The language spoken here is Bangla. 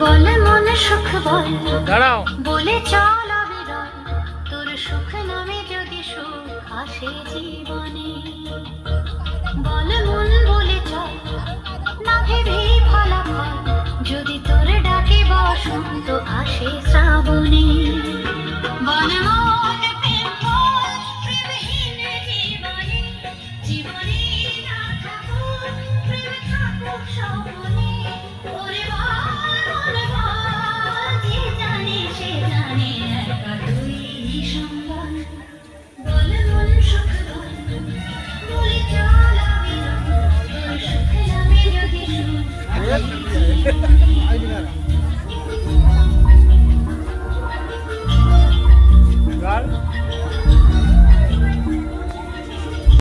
বলে মনে সুখ তো দাঁড়াও। বলে চল তোর সুখ নামে যদি সুখ আসে জীবনে বলে মন Aynı